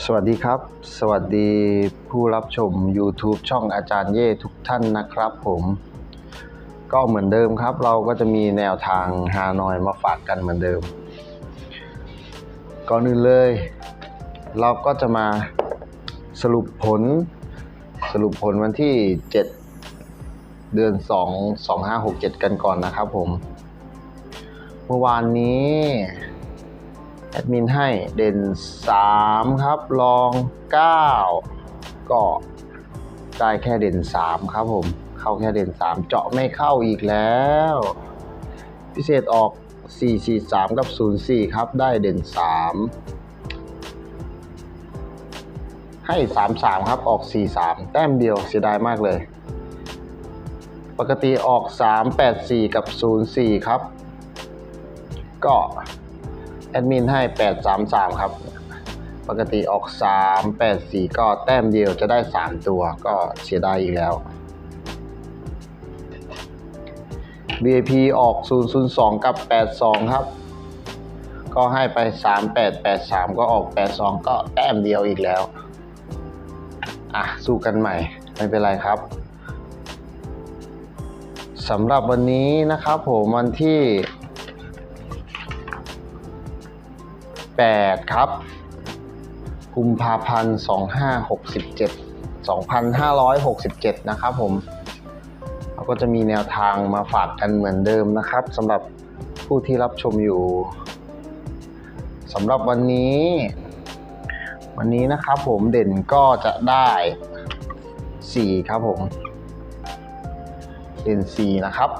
สวัสดีครับ สวัสดีผู้รับชม YouTube ช่องอาจารย์เย่ทุกท่านนะครับผม ก็เหมือนเดิมครับ เราก็จะมีแนวทางฮานอยมาฝากกันเหมือนเดิม ก่อนอื่นเลย เราก็จะมาสรุปผล สรุปผลวันที่ 7 เดือน 2 2567 กันก่อนนะครับผม เมื่อวานนี้ แอดมินให้เด่น 3 ครับรอง 9 ก็ได้แค่เด่น 3 ครับผม เข้าแค่เด่น 3 เจาะไม่เข้าอีกแล้ว พิเศษออก 443 กับ 04 ครับ ได้เด่น 3 ให้ 33 ครับออก 43 แต้มเดียวเสียดายมากเลย ปกติออก 384 กับ 04 ครับ ก็ แอดมินให้ 833 ครับ ปกติออก 384 ก็แต้มเดียวจะได้ 3 ตัวก็เสียดายอีกแล้ว VIP ออก 002 กับ 82 ครับ ก็ให้ไป 3883 ก็ออก 82 ก็แต้มเดียวอีกแล้ว อะ สู้กันใหม่ ไม่เป็นไรครับสำหรับวันนี้นะครับผมวันที่ 8 ครับ กุมภาพันธ์ 2567 2567 นะครับผมเราก็จะมีแนวทางมาฝากกันเหมือนเดิมนะครับสำหรับผู้ที่รับชมอยู่สำหรับวันนี้ วันนี้นะครับผมเด่นก็จะได้ 4 ครับผมเด่น4นะครับ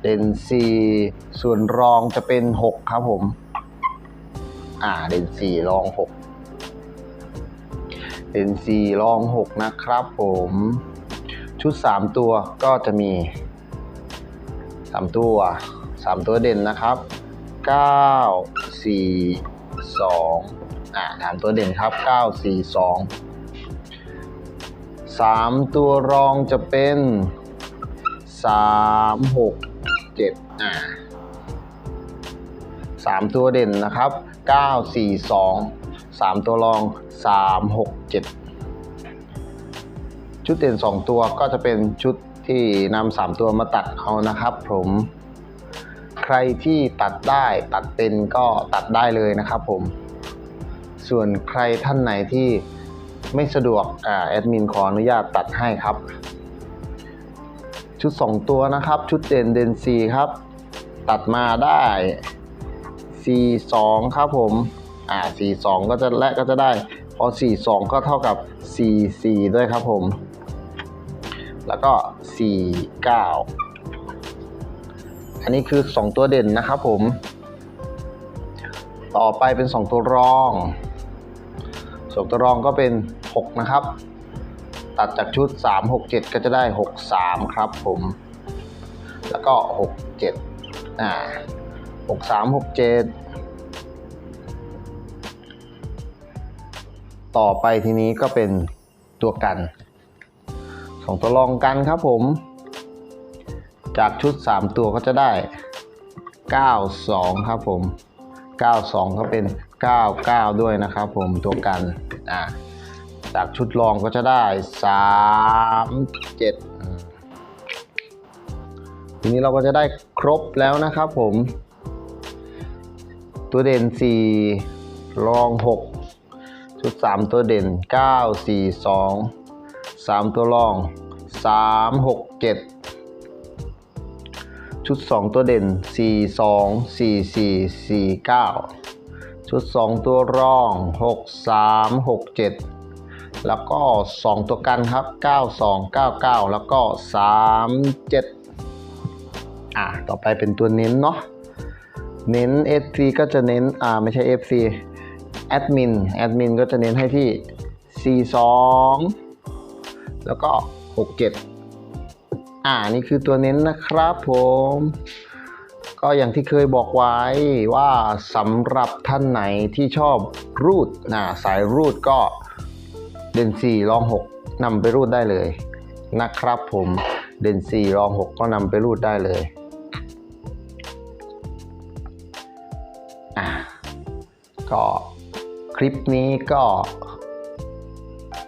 เด่น4ส่วนรองจะเป็น 6 ครับผม อ่าเด่น4รอง6เด่น4รอง6นะครับผมชุด3ตัวก็จะมี3ตัว3ตัวเด่นนะครับ9 4 2อ่าถามตัวเด่นครับ9 4 2 3ตัวรองจะเป็น3 6 7อ่า3ตัวเด่นนะครับ 9 4 2 3 ตัวรอง 3 6 7 ชุดเด่น 2 ตัวก็จะเป็นชุดที่นำ3ตัวมาตัดเอานะครับผมใครที่ตัดได้ตัดเป็นก็ตัดได้เลยนะครับผม ส่วนใครท่านไหนที่ไม่สะดวกอ่าแอดมินขออนุญาตตัดให้ครับ ชุด 2 ตัวนะครับ ชุดเด่นเด่น4ครับ ตัดมาได้ 42ครับผม อ่า42ก็จะและก็จะได้ พอ42ก็เท่ากับ44ด้วยครับผม แล้วก็49อันนี้คือ 2 ตัวเด่นนะครับผม ต่อไปเป็น 2 ตัวรองสองตัวรองก็เป็น 6 นะครับ ตัดจากชุด 3 6 7 ก็จะได้ 63 ครับผม แล้วก็ 6 7อ่า 6 3 6 7ต่อไปทีนี้ก็เป็นตัวกันสองตัวรองกันครับผม จากชุด 3 ตัวก็จะได้ 92 ครับผม 92 ก็เป็น 99 ด้วยนะครับผมตัวกันอ่าจากชุดรองก็จะได้ 37 ทีนี้เราก็จะได้ครบแล้วนะครับผม ตัวเด่น 4 รอง 6 ชุด 3 ตัวเด่น 9 4 2 3 ตัวรอง 3 6 7ชุด 2 ตัวเด่น 4 2 4 4 4 9 ชุด 2 ตัวรอง 6 3 6 7 แล้วก็ 2 ตัวกันครับ 9 2 9 9 แล้วก็ 3 7 อะต่อไปเป็นตัวเน้นเนาะ เน้น FC ก็จะเน้น อ่า ไม่ใช่ FC แอดมิน แอดมินก็จะเน้นให้ที่42แล้วก็ 67 อ่า นี่คือตัวเน้นนะครับผม ก็อย่างที่เคยบอกไว้ว่าสำหรับท่านไหนที่ชอบรูดนะสายรูดก็เด่น4รอง 6นำไปรูดได้เลยนะครับผมเด่น4รอง 6 ก็นำไปรูดได้เลย อะก็คลิปนี้ก็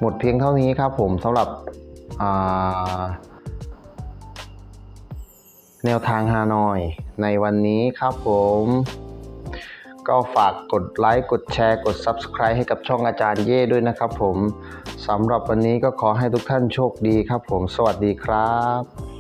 หมดเพียงเท่านี้ครับผมสำหรับแนวทางฮานอยในวันนี้ครับผม ก็ฝากกดไลค์ กดแชร์ กด Subscribe ให้กับช่องอาจารย์เย่ด้วยนะครับผมสำหรับวันนี้ก็ขอให้ทุกท่านโชคดีครับผม สวัสดีครับ